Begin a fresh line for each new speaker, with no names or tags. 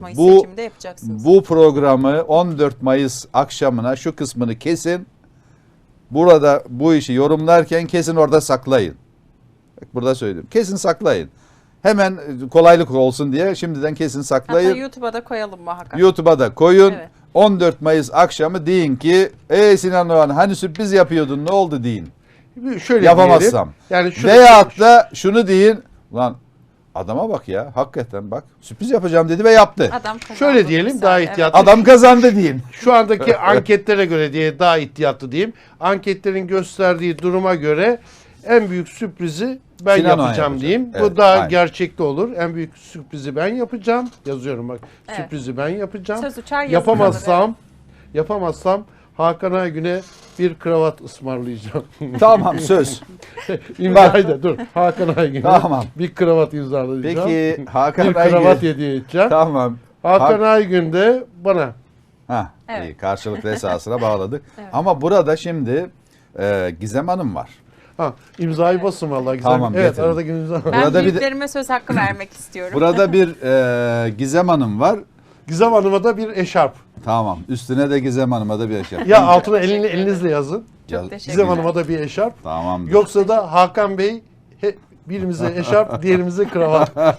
Mayıs
Bu-
seçiminde yapacaksınız.
Bu programı 14 Mayıs akşamına şu kısmını kesin. Burada bu işi yorumlarken kesin orada saklayın. Bak burada söyleyeyim. Kesin saklayın. Hemen e, kolaylık olsun diye şimdiden kesin
Hatta
saklayın.
YouTube'a da koyalım muhakkak.
YouTube'a da koyun.
Evet.
14 Mayıs akşamı deyin ki ey Sinan Oğan hani sürpriz yapıyordun ne oldu deyin.
Şöyle
Yapamazsam.
diyelim. Yani şunu,
Veyahut da şunu deyin. Lan adama bak ya hakikaten bak sürpriz yapacağım dedi ve yaptı.
Adam kazandı
Şöyle diyelim, daha
evet.
ihtiyatlı.
Adam kazandı deyin.
şu andaki anketlere göre diye daha ihtiyatlı diyeyim. Anketlerin gösterdiği duruma göre en büyük sürprizi ben
Sinan
yapacağım
yapacak.
diyeyim.
Evet,
Bu daha
aynen.
gerçekte olur. En büyük sürprizi ben yapacağım. Yazıyorum bak.
Evet.
Sürprizi ben yapacağım.
Söz uçar
Yapamazsam
kalır,
yapamazsam Hakan Aygün'e bir kravat ısmarlayacağım.
tamam söz.
İmzayı da dur. Hakan Aygün'e
Tamam.
bir kravat imzalayacağım.
Peki Hakan
bir kravat
Aygün.
hediye edeceğim.
Tamam.
Hakan
Ha-
Aygün de bana.
Ha,
Evet.
iyi karşılıklı esasına bağladık.
Evet.
Ama burada şimdi e, Gizem Hanım var.
Ha, imzayı basın vallahi güzel.
Tamam,
evet,
getirin.
aradaki imza.
Ben
Burada bir de-
büyüklerime söz hakkı vermek istiyorum.
Burada bir e, Gizem Hanım var.
Gizem Hanım'a da bir eşarp.
Tamam. Üstüne de Gizem Hanım'a da bir eşya.
Ya altına elini
teşekkür
elinizle yazın.
Yaz-
Çok teşekkür
Gizem
ederim.
Hanım'a da bir eşarp.
Tamam.
Yoksa da Hakan Bey he- birimize eşarp, diğerimize kravat.